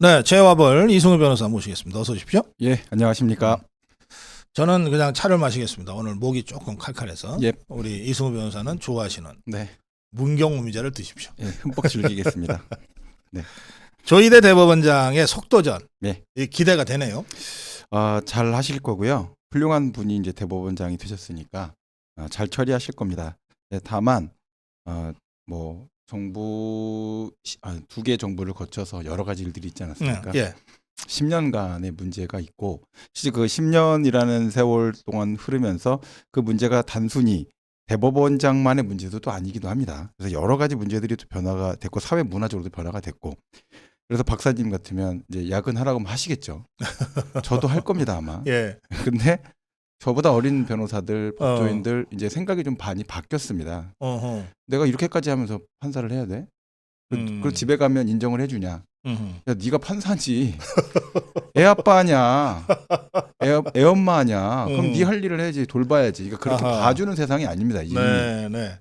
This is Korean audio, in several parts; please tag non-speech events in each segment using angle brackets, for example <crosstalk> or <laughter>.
네, 제와벌 이승우 변호사 모시겠습니다. 어서 오십시오. 예, 안녕하십니까. 저는 그냥 차를 마시겠습니다. 오늘 목이 조금 칼칼해서 예. 우리 이승우 변호사는 좋아하시는 네, 문경우미자를 드십시오. 예, 흠뻑 즐기겠습니다. <laughs> 조희대 대법원장의 속도전, 네. 이 기대가 되네요. 아, 잘 하실 거고요. 훌륭한 분이 이제 대법원장이 되셨으니까 아, 잘 처리하실 겁니다. 네, 다만 어, 뭐 정부 아, 두개 정부를 거쳐서 여러 가지 일들이 있지 않았습니까? 예, 10년간의 문제가 있고 실제 그 10년이라는 세월 동안 흐르면서 그 문제가 단순히 대법원장만의 문제도 또 아니기도 합니다. 그래서 여러 가지 문제들이 또 변화가 됐고 사회 문화적으로도 변화가 됐고 그래서 박사님 같으면 이제 야근하라고 하시겠죠. 저도 할 겁니다 아마. <laughs> 예, 근데 저보다 어린 변호사들, 어. 법조인들 이제 생각이 좀 많이 바뀌었습니다. 어허, 내가 이렇게까지 하면서 판사를 해야 돼? 그- 음. 그리고 집에 가면 인정을 해주냐? 야, 네가 판사지. 애 아빠냐? 애, 애 엄마냐? 그럼 음. 네할 일을 해야지 돌봐야지. 그러니까 그렇게 아하. 봐주는 세상이 아닙니다. 이제. 네, 네.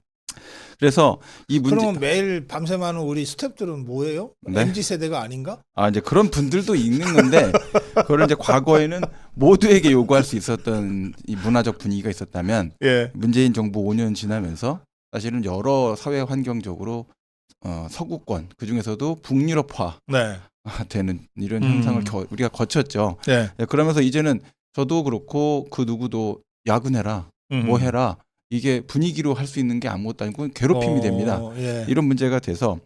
그래서 이 문제 그러면 매일 밤새많은 우리 스탭들은 뭐예요? 네. MZ 세대가 아닌가? 아 이제 그런 분들도 있는 건데 그걸 이제 과거에는 모두에게 요구할 수 있었던 이 문화적 분위기가 있었다면 예, 문재인 정부 5년 지나면서 사실은 여러 사회 환경적으로 어, 서구권 그 중에서도 북유럽화 네, 되는 이런 음. 현상을 겨- 우리가 거쳤죠. 네. 네, 그러면서 이제는 저도 그렇고 그 누구도 야근해라, 뭐 해라 이게 분위기로 할 수 있는 게 아무것도 아니고 괴롭힘이 어, 됩니다. 예. 이런 문제가 돼서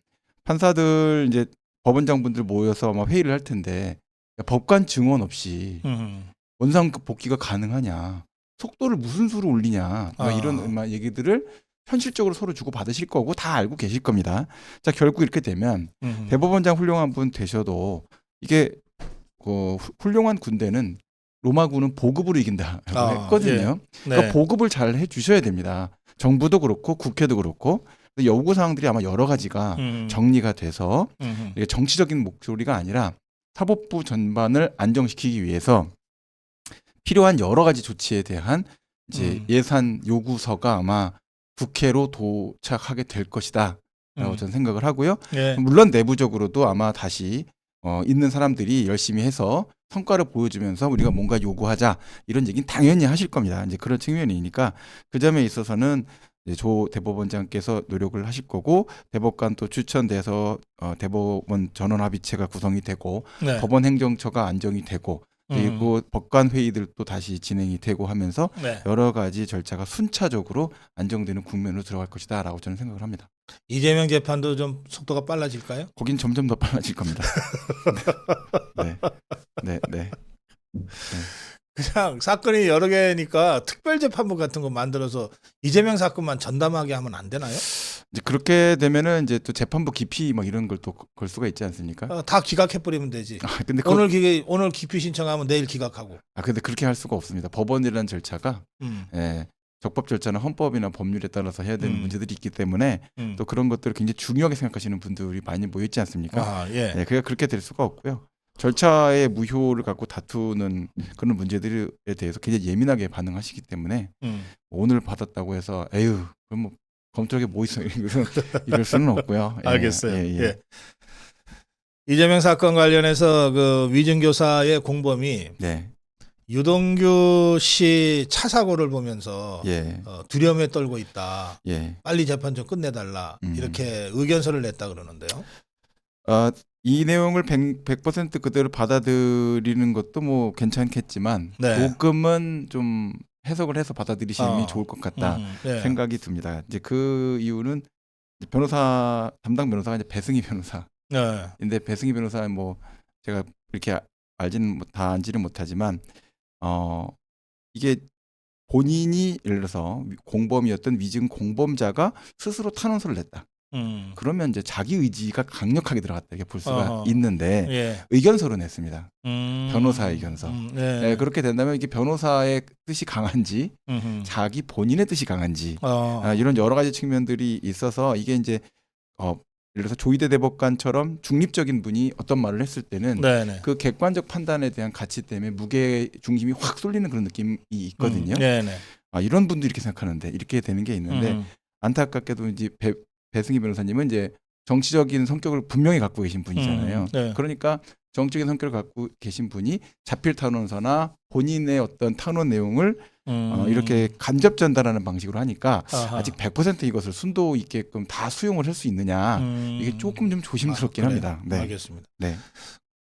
판사들 이제 법원장분들 모여서 아마 회의를 할 텐데 야, 법관 증언 없이 음흠. 원상 복귀가 가능하냐, 속도를 무슨 수로 올리냐 막 아. 이런 막 얘기들을 현실적으로 서로 주고 받으실 거고 다 알고 계실 겁니다. 자 결국 이렇게 되면 음흠. 대법원장 훌륭한 분 되셔도 이게 그 후- 훌륭한 군대는 로마군은 보급으로 이긴다라고 아, 했거든요. 네. 그러니까 보급을 잘 해주셔야 됩니다. 정부도 그렇고 국회도 그렇고 요구 사항들이 아마 여러 가지가 음. 정리가 돼서. 이게 정치적인 목소리가 아니라 사법부 전반을 안정시키기 위해서 필요한 여러 가지 조치에 대한 이제 음. 예산 요구서가 아마 국회로 도착하게 될 것이다라고 음. 저는 생각을 하고요. 예. 물론 내부적으로도 아마 다시 어, 있는 사람들이 열심히 해서 성과를 보여주면서 우리가 뭔가 요구하자 이런 얘기는 당연히 하실 겁니다. 이제 그런 측면이니까 그 점에 있어서는 이제 조 대법원장께서 노력을 하실 거고 대법관 또 추천돼서 어, 대법원 전원 합의체가 구성이 되고 네. 법원 행정처가 안정이 되고 그리고 법관 회의들도 다시 진행이 되고 하면서 음. 네. 여러 가지 절차가 순차적으로 안정되는 국면으로 들어갈 것이다라고 저는 생각을 합니다. 이재명 재판도 좀 속도가 빨라질까요? 거긴 점점 더 빨라질 겁니다. <laughs> 네, 네, 네. 그냥 사건이 여러 개니까 특별 재판부 같은 거 만들어서 이재명 사건만 전담하게 하면 안 되나요? 이제 그렇게 되면은 이제 또 재판부 기피 막 이런 걸 또 걸 수가 있지 않습니까? 어, 다 기각해 버리면 되지. 아 근데 그, 오늘 기 오늘 기피 신청하면 내일 기각하고. 아 근데 그렇게 할 수가 없습니다. 법원이라는 절차가 음, 예, 적법 절차는 헌법이나 법률에 따라서 해야 되는 음. 문제들이 있기 때문에 음. 또 그런 것들을 굉장히 중요하게 생각하시는 분들이 많이 모여 있지 않습니까? 아 예. 예, 그게 그렇게 될 수가 없고요. 절차의 무효를 갖고 다투는 그런 문제들에 대해서 굉장히 예민하게 반응하시기 때문에 음. 오늘 받았다고 해서 에휴 그럼 뭐 검토하게 뭐 있어 <laughs> 이럴 수는 없고요. 예, 알겠어요. 예, 예, 예. 이재명 사건 관련해서 그 위증교사의 공범이 네, 유동규 씨 차 사고를 보면서 예, 어, 두려움에 떨고 있다. 예. 빨리 재판 좀 끝내달라. 음. 이렇게 의견서를 냈다 그러는데요. 아, 이 내용을 100%, 100% 그대로 받아들이는 것도 뭐 괜찮겠지만 네. 조금은 좀 해석을 해서 받아들이시면 어. 좋을 것 같다 음, 예. 생각이 듭니다. 이제 그 이유는 이제 변호사 담당 변호사가 이제 배승희 변호사. 네. 배승희 변호사 뭐 제가 이렇게 알지는 못- 다 안지는 못하지만 어 이게 본인이 예를 들어서 공범이었던 위증 공범자가 스스로 탄원서를 냈다. 음. 그러면 이제 자기 의지가 강력하게 들어갔다 이렇게 볼 수가 어허. 있는데 예. 의견서를 냈습니다. 음. 변호사 의견서. 음, 예. 네, 그렇게 된다면 이게 변호사의 뜻이 강한지 음흠. 자기 본인의 뜻이 강한지 어. 아, 이런 여러 가지 측면들이 있어서 이게 이제 어 예를 들어서 조희대 대법관처럼 중립적인 분이 어떤 말을 했을 때는 네네. 그 객관적 판단에 대한 가치 때문에 무게 중심이 확 쏠리는 그런 느낌이 있거든요. 음, 네네. 아, 이런 분들이 이렇게 생각하는데 이렇게 되는 게 있는데 음. 안타깝게도 이제 배, 배승희 변호사님은 이제 정치적인 성격을 분명히 갖고 계신 분이잖아요. 음, 네. 그러니까 정적인 성격을 갖고 계신 분이 자필 탄원서나 본인의 어떤 탄원 내용을 어, 이렇게 간접 전달하는 방식으로 하니까 음. 아하. 아직 100% 이것을 순도 있게끔 다 수용을 할 수 있느냐 음. 이게 조금 좀 조심스럽긴 아? 합니다. 네. 알겠습니다. 네.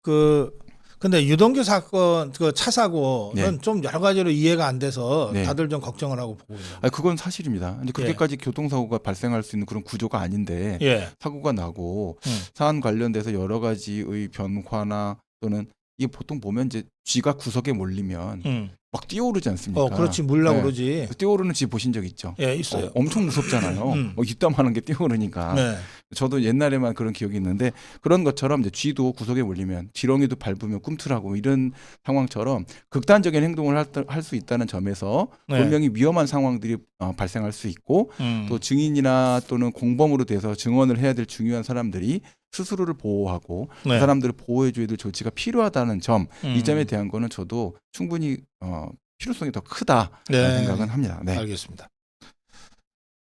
그 근데 유동규 사건 그 차 사고는 네. 좀 여러 가지로 이해가 안 돼서 네. 다들 좀 걱정을 하고 보고 있는. 아 그건 사실입니다. 근데 그렇게까지 교통사고가 발생할 수 있는 그런 구조가 아닌데 예. 사고가 나고 음. 사안 관련돼서 여러 가지의 변화나 또는 이게 보통 보면 이제 쥐가 구석에 몰리면 음. 막 뛰어오르지 않습니까? 어, 그렇지 물라 네. 그러지. 뛰어오르는 쥐 보신 적 있죠? 예, 있어요. 어, 엄청 무섭잖아요. 음. 뭐 이따만한 게 뛰어오르니까. 네. 저도 옛날에만 그런 기억이 있는데 그런 것처럼 이제 쥐도 구석에 몰리면 지렁이도 밟으면 꿈틀하고 뭐 이런 상황처럼 극단적인 행동을 할 수 있다는 점에서 네. 분명히 위험한 상황들이 어, 발생할 수 있고 음. 또 증인이나 또는 공범으로 돼서 증언을 해야 될 중요한 사람들이 스스로를 보호하고 네. 그 사람들을 보호해줘야 될 조치가 필요하다는 점, 음. 이 점에 대한 거는 저도 충분히 어, 필요성이 더 크다라는 네. 생각은 합니다. 네. 알겠습니다.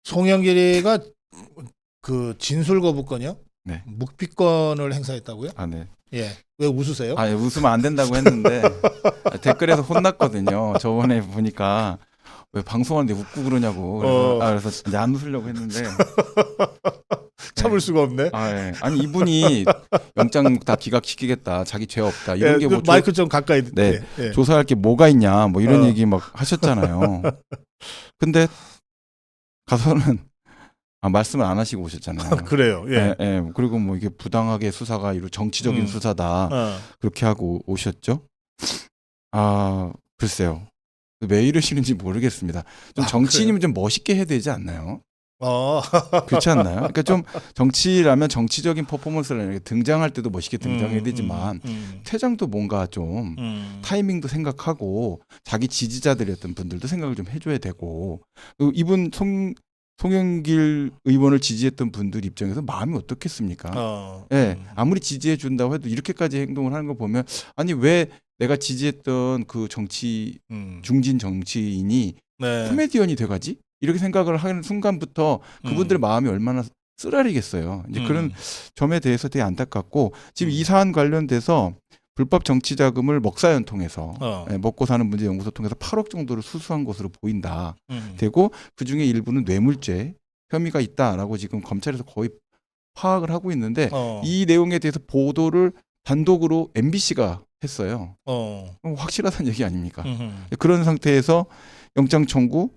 송영길이가 그 진술 거부권이요? 네. 묵비권을 행사했다고요? 아, 네. 예. 왜 웃으세요? 아, 웃으면 안 된다고 했는데 <laughs> 댓글에서 혼났거든요. 저번에 보니까 왜 방송하는데 웃고 그러냐고. 그래서, 어. 아, 그래서 이제 안 웃으려고 했는데. <laughs> 참을 네. 수가 없네. 아, 예. 아니 이분이 영장 다 기각시키겠다. 자기 죄 없다. 이런 예, 게그뭐 마이크 좀 가까이. 네. 예, 예. 조사할 게 뭐가 있냐. 뭐 이런 어. 얘기 막 하셨잖아요. <laughs> 근데 가서는 아, 말씀을 안 하시고 오셨잖아요. 그래요. 예. 예, 예. 그리고 뭐 이게 부당하게 수사가 이루 정치적인 음. 수사다. 어. 그렇게 하고 오셨죠? 아, 글쎄요. 왜 이러시는지 모르겠습니다. 좀 아, 정치인이면 좀 멋있게 해야 되지 않나요? 어. <laughs> 그렇지 않나요? 그러니까 좀 정치라면 정치적인 퍼포먼스를 등장할 때도 멋있게 등장해야 음, 되지만 음, 퇴장도 뭔가 좀 음. 타이밍도 생각하고 자기 지지자들이었던 분들도 생각을 좀 해줘야 되고 그 이분 송 송영길 의원을 지지했던 분들 입장에서 마음이 어떻겠습니까? 어. 예, 음. 아무리 지지해 준다고 해도 이렇게까지 행동을 하는 거 보면 아니 왜 내가 지지했던 그 정치 음. 중진 정치인이 네. 코미디언이 돼가지 이렇게 생각을 하는 순간부터 그분들의 음. 마음이 얼마나 쓰라리겠어요. 이제 그런 음. 점에 대해서 되게 안타깝고 지금 음. 이 사안 관련돼서 불법 정치 자금을 먹사연 통해서 어. 예, 먹고 사는 문제 연구소 통해서 8억 정도를 수수한 것으로 보인다. 음. 되고 그 중에 일부는 뇌물죄 혐의가 있다라고 지금 검찰에서 거의 파악을 하고 있는데 어. 이 내용에 대해서 보도를 단독으로 MBC가 했어요. 어. 그럼 확실하다는 얘기 아닙니까? 음흠. 그런 상태에서 영장 청구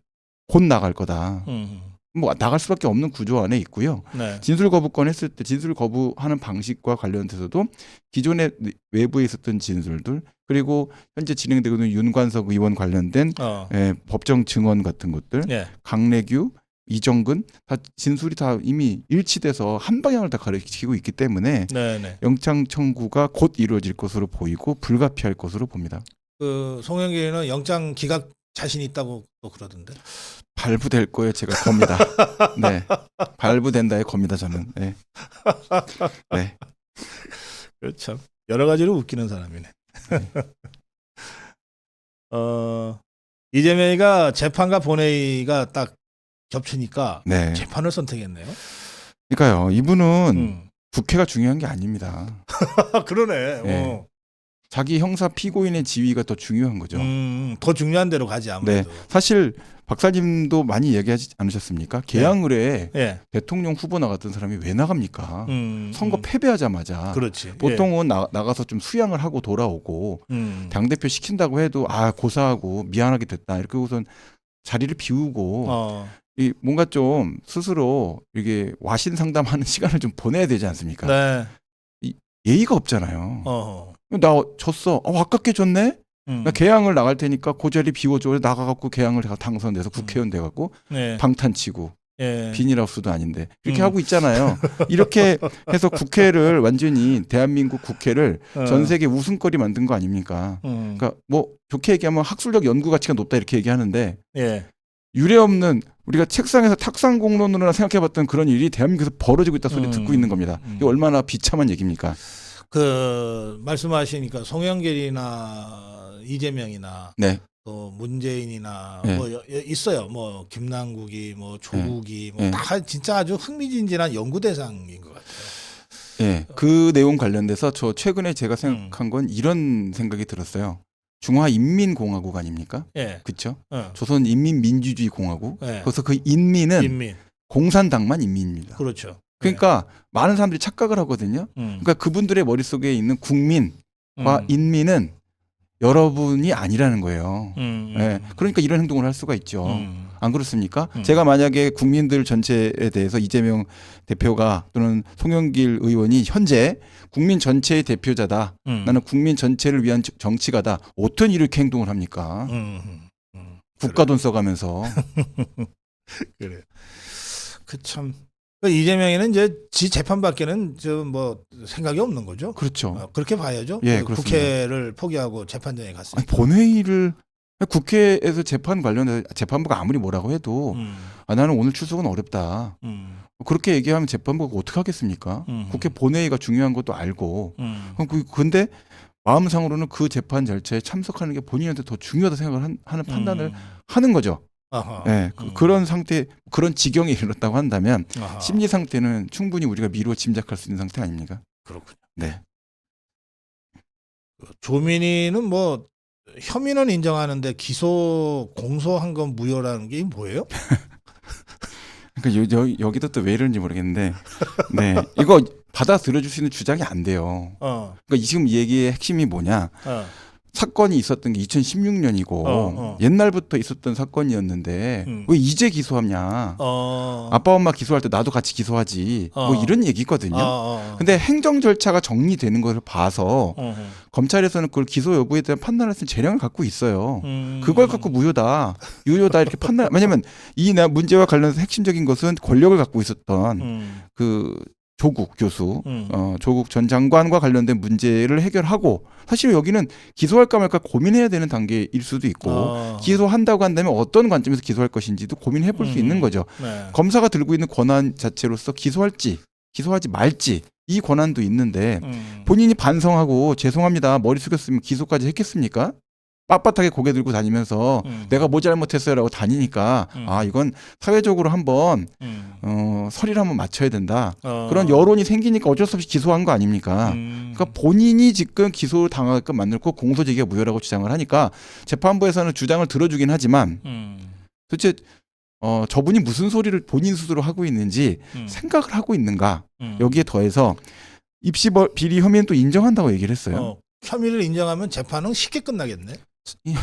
곧 나갈 거다. 음흠. 뭐 나갈 수밖에 없는 구조 안에 있고요. 네. 진술 거부권 했을 때 진술 거부하는 방식과 관련돼서도 기존에 외부에 있었던 진술들 그리고 현재 진행되고 있는 윤관석 의원 관련된 어. 예, 법정 증언 같은 것들 예. 강래규 이정근 다 진술이 다 이미 일치돼서 한 방향을 다 가리키고 있기 때문에 네, 네. 영장 청구가 곧 이루어질 것으로 보이고 불가피할 것으로 봅니다. 그 송영길이는 영장 기각 자신 있다고 또 그러던데. 발부될 거에 제가 겁니다. <laughs> 네, 발부된다에 겁니다 저는. 네, 네. 그렇죠. 여러 가지로 웃기는 사람이네. <laughs> 어 이재명이가 재판과 본회의가 딱 겹치니까 네. 재판을 선택했네요. 그러니까요. 이분은 음. 국회가 중요한 게 아닙니다. 아, <laughs> 그러네. 네. 어. 자기 형사 피고인의 지위가 더 중요한 거죠. 음, 더 중요한 데로 가지 아무래도. 사실 박사님도 많이 얘기하지 않으셨습니까? 개항을에 예. 대통령 후보 나갔던 사람이 왜 나갑니까? 음, 선거 음. 패배하자마자 그렇지. 보통은 나, 나가서 좀 수양을 하고 돌아오고 예. 음. 당 대표 시킨다고 해도 아 고사하고 미안하게 됐다 이렇게 우선 자리를 비우고 어. 이 뭔가 좀 스스로 이게 와신 상담하는 <laughs> 시간을 좀 보내야 되지 않습니까? 네. 예의가 없잖아요. 어. 나 졌어. 어, 아깝게 졌네. 음. 나 개항을 나갈 테니까 그 자리 비워줘. 나가갖고 개항을 당선돼서 국회의원 돼갖고 네. 방탄치고 예. 비닐하우스도 아닌데 이렇게 음. 하고 있잖아요. <laughs> 이렇게 해서 국회를 완전히 대한민국 국회를 어. 전 세계 웃음거리 만든 거 아닙니까? 음. 그러니까 뭐 좋게 얘기하면 학술적 연구 가치가 높다 이렇게 얘기하는데 예. 유례 없는 우리가 책상에서 탁상 공론으로나 생각해봤던 그런 일이 대한민국에서 벌어지고 있다 소리 음. 듣고 있는 겁니다. 음. 이게 얼마나 비참한 얘기입니까? 그 말씀하시니까 송영길이나 이재명이나 네, 또 문재인이나 네. 뭐 있어요. 뭐 김남국이 뭐 조국이 네. 뭐다 진짜 아주 흥미진진한 연구 대상인 것 같아요. 예, 그 내용 관련돼서 저 최근에 제가 생각한 건 이런 생각이 들었어요. 중화인민공화국 아닙니까? 예. 그렇죠? 어. 조선인민민주주의공화국. 예. 그래서 그 인민은 인민. 공산당만 인민입니다. 그렇죠. 그러니까 많은 사람들이 착각을 하거든요. 예. 음. 그러니까 그분들의 머릿속에 있는 국민과 음. 인민은 여러분이 아니라는 거예요. 음. 예. 그러니까 이런 행동을 할 수가 있죠. 음. 안 그렇습니까? 음. 제가 만약에 국민들 전체에 대해서 이재명 대표가 또는 송영길 의원이 현재 국민 전체의 대표자다. 음. 나는 국민 전체를 위한 정- 정치가다. 어떤 이렇게 행동을 합니까? 음. 음. 음. 국가 돈 써가면서. <laughs> 그래. 그 참 그 이재명이는 이제 지 재판밖에는 저 뭐 생각이 없는 거죠. 그렇죠. 어, 그렇게 봐야죠. 예, 그 그렇습니다. 국회를 포기하고 재판장에 갔으니까. 본회의를 국회에서 재판 관련해서 재판부가 아무리 뭐라고 해도 음. 아, 나는 오늘 출석은 어렵다. 음. 그렇게 얘기하면 재판부가 어떻게 하겠습니까? 음. 국회 본회의가 중요한 것도 알고. 음. 그- 근데 마음상으로는 그 재판 절차에 참석하는 게 본인한테 더 중요하다 생각을 한- 하는 판단을 음. 하는 거죠. 아하. 예, 그, 음. 런 상태, 그런 지경에 이르렀다고 한다면 아하. 심리 상태는 충분히 우리가 미루어 짐작할 수 있는 상태 아닙니까? 그렇군요. 네. 조민희는 뭐 혐의는 인정하는데 기소 공소한 건 무효라는 게 뭐예요? <laughs> 그러니까 여, 여, 기도 또 왜 이러는지 모르겠는데, 네, 이거 받아들여 줄 수 있는 주장이 안 돼요. 어. 그러니까 이 지금 이 얘기의 핵심이 뭐냐? 어. 사건이 있었던 게 2016년이고 어, 어. 옛날부터 있었던 사건이었는데 음. 왜 이제 기소하냐? 어. 아빠 엄마 기소할 때 나도 같이 기소하지. 어. 뭐 이런 얘기거든요. 어, 어. 근데 행정 절차가 정리되는 것을 봐서 어. 검찰에서는 그걸 기소 여부에 대한 판단할 수 있는 재량을 갖고 있어요. 음. 그걸 갖고 무효다, 유효다 이렇게 판단. 왜냐면 이 나- 문제와 관련해서 핵심적인 것은 권력을 갖고 있었던 음. 그 조국 교수, 음. 어, 조국 전 장관과 관련된 문제를 해결하고 사실 여기는 기소할까 말까 고민해야 되는 단계일 수도 있고 어. 기소한다고 한다면 어떤 관점에서 기소할 것인지도 고민해 볼수 음. 있는 거죠. 네. 검사가 들고 있는 권한 자체로서 기소할지 기소하지 말지 이 권한도 있는데 음. 본인이 반성하고 죄송합니다 머리 숙였으면 기소까지 했겠습니까? 빳빳하게 고개 들고 다니면서 음. 내가 뭐 잘못했어요라고 다니니까 음. 아 이건 사회적으로 한번 음. 어, 서리를 한번 맞춰야 된다 어. 그런 여론이 생기니까 어쩔 수 없이 기소한 거 아닙니까? 음. 그러니까 본인이 지금 기소 당하게끔 만들고 공소제기가 무효라고 주장을 하니까 재판부에서는 주장을 들어주긴 하지만 음. 도대체 어, 저분이 무슨 소리를 본인 스스로 하고 있는지 음. 생각을 하고 있는가 음. 여기에 더해서 입시 버- 비리 혐의는 또 인정한다고 얘기를 했어요. 어. 혐의를 인정하면 재판은 쉽게 끝나겠네.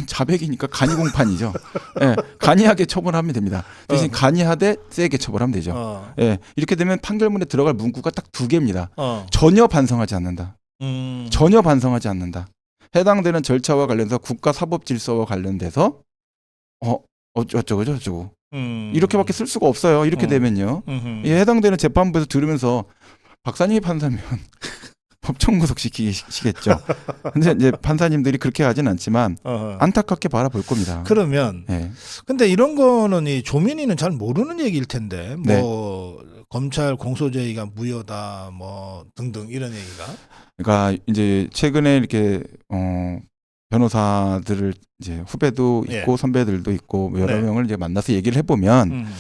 자백이니까 간이 공판이죠. 예, 간이하게 처벌하면 됩니다. 대신 어. 간이하되 세게 처벌하면 되죠. 어. 예, 이렇게 되면 판결문에 들어갈 문구가 딱 두 개입니다. 어. 전혀 반성하지 않는다. 음. 전혀 반성하지 않는다. 해당되는 절차와 관련해서 국가 사법 질서와 관련돼서 어 어쩌고 저쩌고 음. 이렇게밖에 쓸 수가 없어요. 이렇게 어. 되면요. 이 해당되는 재판부에서 들으면서 박사님이 판사면 법정 구속시키시겠죠. 근데 이제 판사님들이 그렇게 하진 않지만 어허. 안타깝게 바라볼 겁니다. 그러면 예. 근데 이런 거는 이 조민이는 잘 모르는 얘기일 텐데 네. 뭐 검찰 공소제의가 무효다 뭐 등등 이런 얘기가 그러니까 이제 최근에 이렇게 어 변호사들을 이제 후배도 예. 있고 선배들도 있고 뭐 여러 네. 명을 이제 만나서 얘기를 해보면 음.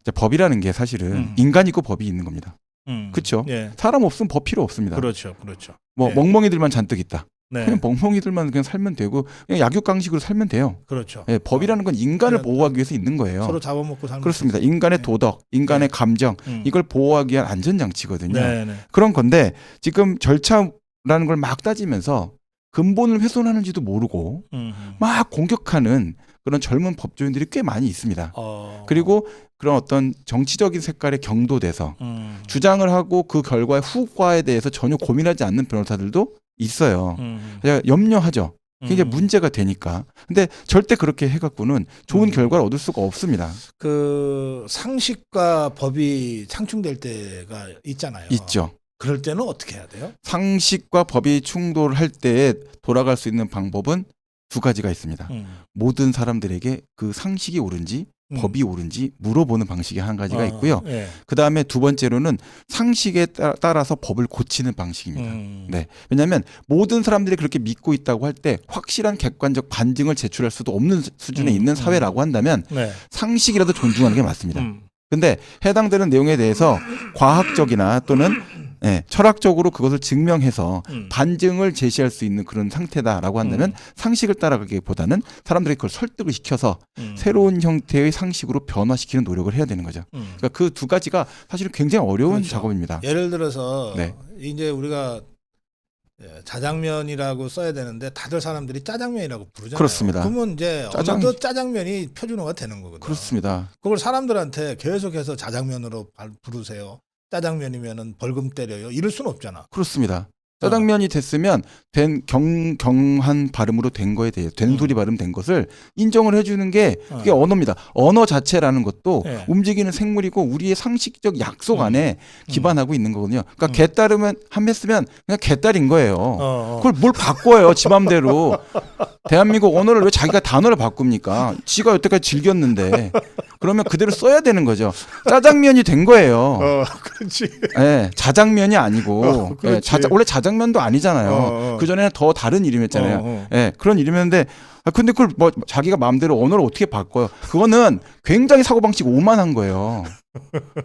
이제 법이라는 게 사실은 음. 인간이고 법이 있는 겁니다. 음. 그쵸? 예. 사람 없으면 법 필요 없습니다. 그렇죠. 그렇죠. 뭐 네. 멍멍이들만 잔뜩 있다. 네. 그냥 멍멍이들만 그냥 살면 되고 그냥 약육강식으로 살면 돼요. 그렇죠. 예, 법이라는 건 인간을 그냥 보호하기 위해서 있는 거예요. 서로 잡아먹고 살면 그렇습니다. 인간의 네. 도덕, 인간의 감정 음. 이걸 보호하기 위한 안전장치거든요. 네, 네. 그런 건데 지금 절차라는 걸 막 따지면서 근본을 훼손하는지도 모르고 음. 막 공격하는 그런 젊은 법조인들이 꽤 많이 있습니다. 어. 그리고 그런 어떤 정치적인 색깔에 경도돼서 음. 주장을 하고 그 결과의 후과에 대해서 전혀 고민하지 않는 변호사들도 있어요. 음. 염려하죠. 이제 음. 문제가 되니까. 근데 절대 그렇게 해갖고는 좋은 음. 결과를 얻을 수가 없습니다. 그 상식과 법이 상충될 때가 있잖아요. 있죠. 그럴 때는 어떻게 해야 돼요? 상식과 법이 충돌할 때에 돌아갈 수 있는 방법은 두 가지가 있습니다. 음. 모든 사람들에게 그 상식이 옳은지 음. 법이 옳은지 물어보는 방식이 한 가지가 어, 있고요. 예. 그 다음에 두 번째로는 상식에 따- 따라 서 법을 고치는 방식입니다. 음. 네. 왜냐하면 모든 사람들이 그렇게 믿고 있다고 할 때 확실한 객관적 반증을 제출할 수도 없는 수- 수준에 음, 있는 음. 사회라고 한다면 네. 상식이라도 존중하는 게 맞습니다. 음. 근데 해당되는 내용에 대해서 과학적이나 또는 예, 철학적으로 그것을 증명해서 음. 반증을 제시할 수 있는 그런 상태다라고 한다면 음. 상식을 따라가기보다는 사람들이 그걸 설득을 시켜서 음. 새로운 형태의 상식으로 변화시키는 노력을 해야 되는 거죠. 음. 그러니까 그 두 가지가 사실은 굉장히 어려운 그렇죠. 작업입니다. 예를 들어서 네. 이제 우리가 예, 자장면이라고 써야 되는데 다들 사람들이 짜장면이라고 부르잖아요. 그렇습니다. 그러면 이제 짜장- 어느덧 짜장면이 표준어가 되는 거거든요. 그렇습니다. 그걸 사람들한테 계속해서 자장면으로 발- 부르세요. 짜장면이면은 벌금 때려요. 이럴 수는 없잖아. 그렇습니다. 짜장면이 됐으면 된 경, 경한 발음으로 된 거에 대해 된소리 발음 된 것을 인정을 해주는 게 그게 어. 언어입니다. 언어 자체라는 것도 예. 움직이는 생물이고 우리의 상식적 약속 음. 안에 기반하고 있는 거거든요. 그러니까 음. 개 따르면 한 했으면 그냥 개 딸인 거예요. 어, 어. 그걸 뭘 바꿔요, 지 맘대로. 대한민국 언어를 왜 자기가 단어를 바꿉니까? 지가 여태까지 즐겼는데. 그러면 그대로 써야 되는 거죠. 짜장면이 된 거예요. 어, 그렇지. 예, 자장면이 아니고 어, 그렇지. 예, 자자, 원래 자장면도 아니잖아요. 어, 어. 그 전에는 더 다른 이름이었잖아요. 어, 어. 예, 그런 이름이었는데 아, 근데 그걸 뭐 자기가 마음대로 언어를 어떻게 바꿔요? 그거는 굉장히 사고방식 오만한 거예요.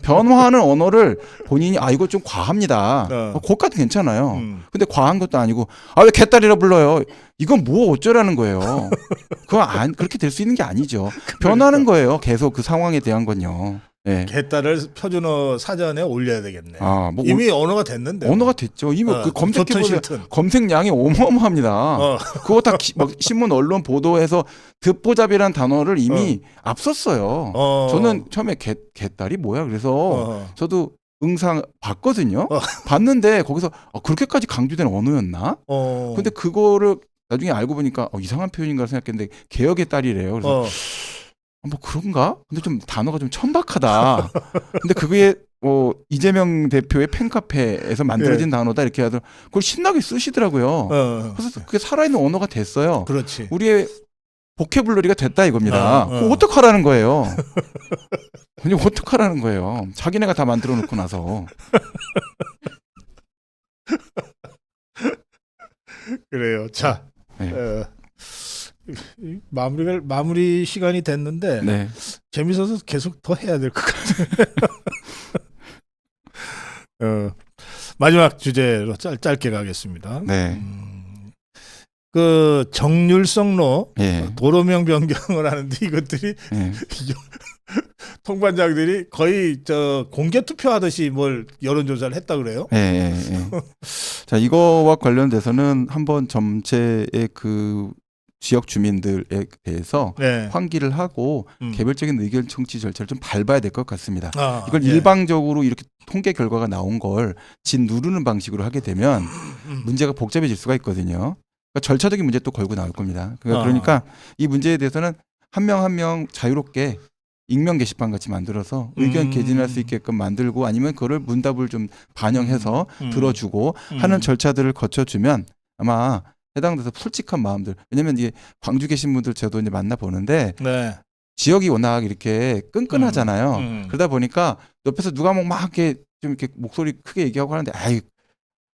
변화하는 언어를 본인이 아 이거 좀 과합니다. 어. 어. 그것까지 괜찮아요. 음. 근데 과한 것도 아니고 아 왜 개딸이라 불러요? 이건 뭐 어쩌라는 거예요. 그거 안 그렇게 될 수 있는 게 아니죠. <laughs> 변하는 거예요. 계속 그 상황에 대한 건요. 예. 개딸을 표준어 사전에 올려야 되겠네. 아, 뭐 이미 언어가 됐는데. 언어가 됐죠. 이미 어, 그 검색해 좋든. 검색량이 어마어마합니다. 어. 그거 다 기- 막 신문 언론 보도에서 듣보잡이라는 단어를 이미 앞섰어요. 어. 저는 처음에 개, 개딸이 뭐야 그래서 어. 저도 응상 봤거든요. 어. 봤는데 거기서 어, 그렇게까지 강조된 언어였나? 어. 근데 그거를 나중에 알고 보니까 어, 이상한 표현인가 생각했는데 개혁의 딸이래요. 그래서 어. 어, 뭐 그런가? 근데 좀 단어가 좀 천박하다. 근데 그게 어, 이재명 대표의 팬카페에서 만들어진 단어다 이렇게 하더 그걸 신나게 쓰시더라고요. 예. 어. 그래서 그게 살아있는 언어가 됐어요. 그렇지. 우리의 보케블러리가 됐다 이겁니다. 어, 어. 그거 어떡하라는 거예요? 아니 어떡하라는 거예요? 자기네가 다 만들어 놓고 나서. <laughs> 그래요. 자, 네. 어, 이- 마무리가 마무리 시간이 됐는데 네. 재밌어서 계속 더 해야 될 것 같아요. <laughs> 어, 마지막 주제로 짧, 짧게 가겠습니다. 네. 음, 그 정률성로 예. 도로명 변경을 하는데 이것들이 예. <laughs> 통반장들이 거의 저 공개 투표하듯이 뭘 여론조사를 했다 그래요. 예, 예, 예. <laughs> 자, 이거와 관련돼서는 한번 전체의 그 지역 주민들에 대해서 네. 환기를 하고 음. 개별적인 의견 청취 절차를 좀 밟아야 될 것 같습니다. 아, 이걸 예. 일방적으로 이렇게 통계 결과가 나온 걸 진 누르는 방식으로 하게 되면 음. 문제가 복잡해질 수가 있거든요. 그러니까 절차적인 문제 또 걸고 나올 겁니다. 그러니까, 아. 그러니까 이 문제에 대해서는 한 명 한명 자유롭게 익명 게시판 같이 만들어서 의견 음. 개진할 수 있게끔 만들고 아니면 그거를 문답을 좀 반영해서 음. 들어주고 음. 하는 절차들을 거쳐주면 아마 해당돼서 솔직한 마음들 왜냐면 이게 광주 계신 분들 저도 이제 만나 보는데 네. 지역이 워낙 이렇게 끈끈하잖아요. 음. 그러다 보니까 옆에서 누가 뭐막 이렇게 좀 이렇게 목소리 크게 얘기하고 하는데 아이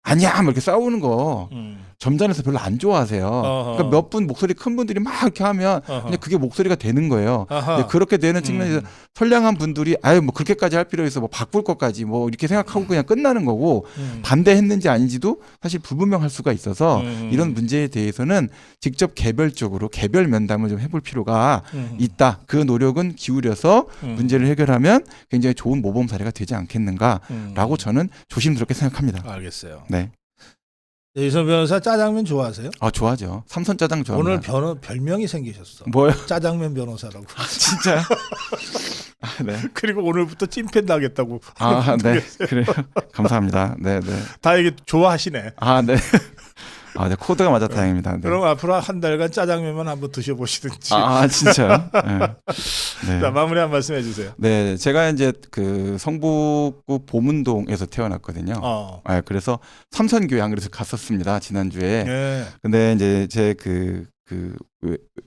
아니야 뭐 이렇게 싸우는 거 음. 점잖아서 별로 안 좋아하세요. 어허. 그러니까 몇 분 목소리 큰 분들이 막 이렇게 하면 어허. 그냥 그게 목소리가 되는 거예요. 근데 그렇게 되는 측면에서 음. 선량한 분들이 아유 뭐 그렇게까지 할 필요 있어 뭐 바꿀 것까지 뭐 이렇게 생각하고 그냥 끝나는 거고 음. 반대했는지 아닌지도 사실 불분명할 수가 있어서 음. 이런 문제에 대해서는 직접 개별적으로 개별 면담을 좀 해볼 필요가 음. 있다. 그 노력은 기울여서 음. 문제를 해결하면 굉장히 좋은 모범 사례가 되지 않겠는가라고 음. 저는 조심스럽게 생각합니다. 알겠어요. 네. 이선 변호사 짜장면 좋아하세요? 아 좋아하죠. 삼선 짜장 좋아합니다. 오늘 변호 별명이 생기셨어. 뭐요? 짜장면 변호사라고. 진짜요? 아, 네. <laughs> 그리고 오늘부터 찐팬 나겠다고. 아, 네. <laughs> 그래요. 감사합니다. 네, 네. 다행히 좋아하시네. 아, 네. 아, 네. 코드가 맞아 다행입니다. 네. 그럼 앞으로 한 달간 짜장면만 한번 드셔보시든지. 아, 아, 진짜요? <laughs> 네. 네. 자 마무리 한 말씀 해주세요. 네, 제가 이제 그 성북구 보문동에서 태어났거든요. 어. 아, 그래서 삼선교양 그래서 갔었습니다 지난주에. 예. 근데 이제 제그그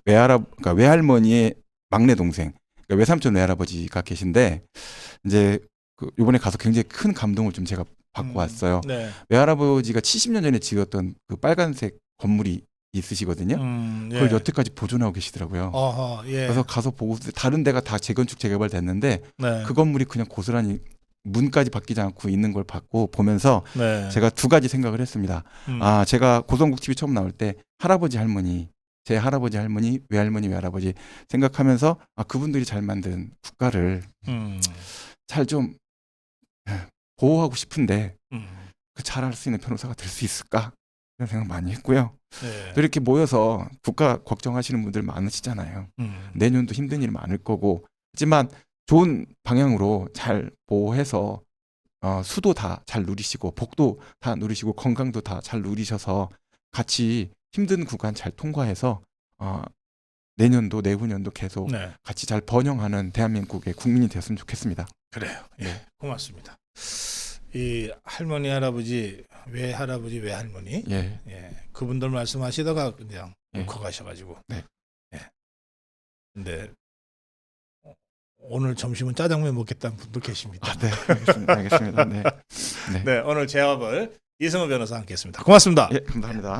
외할아 그러니까 외할머니의 막내 동생, 그러니까 외삼촌 외할아버지가 계신데 이제 그 이번에 가서 굉장히 큰 감동을 좀 제가 받고 음. 왔어요. 네. 외할아버지가 70년 전에 지었던 그 빨간색 건물이 있으시거든요. 음, 예. 그걸 여태까지 보존하고 계시더라고요. 어허, 예. 그래서 가서 보고 다른 데가 다 재건축 재개발 됐는데 네. 그 건물이 그냥 고스란히 문까지 바뀌지 않고 있는 걸 봤고 보면서 네. 제가 두 가지 생각을 했습니다. 음. 아, 제가 고성국 TV 처음 나올 때 할아버지 할머니, 제 할아버지 할머니, 외할머니 외할아버지 생각하면서 아, 그분들이 잘 만든 국가를 음. 잘좀 보호하고 싶은데 음. 그 잘할 수 있는 변호사가 될 수 있을까? 이런 생각 많이 했고요. 네. 이렇게 모여서 국가 걱정하시는 분들 많으시잖아요. 음. 내년도 힘든 일 많을 거고 하지만 좋은 방향으로 잘 보호해서 어, 수도 다 잘 누리시고 복도 다 누리시고 건강도 다 잘 누리셔서 같이 힘든 구간 잘 통과해서 어, 내년도 내후년도 계속 네. 같이 잘 번영하는 대한민국의 국민이 되었으면 좋겠습니다. 그래요. 예. 네. 고맙습니다. 이 할머니 할아버지 외 할아버지 외 할머니 예, 예. 그분들 말씀하시다가 그냥 예. 울컥하셔가지고 네. 예. 근데 어, 오늘 점심은 짜장면 먹겠다는 분도 계십니다. 아, 네, 알겠습니다. 알겠습니다. 네, <laughs> 네, 네 오늘 제압을 이승우 변호사 함께했습니다. 고맙습니다. 예, 감사합니다.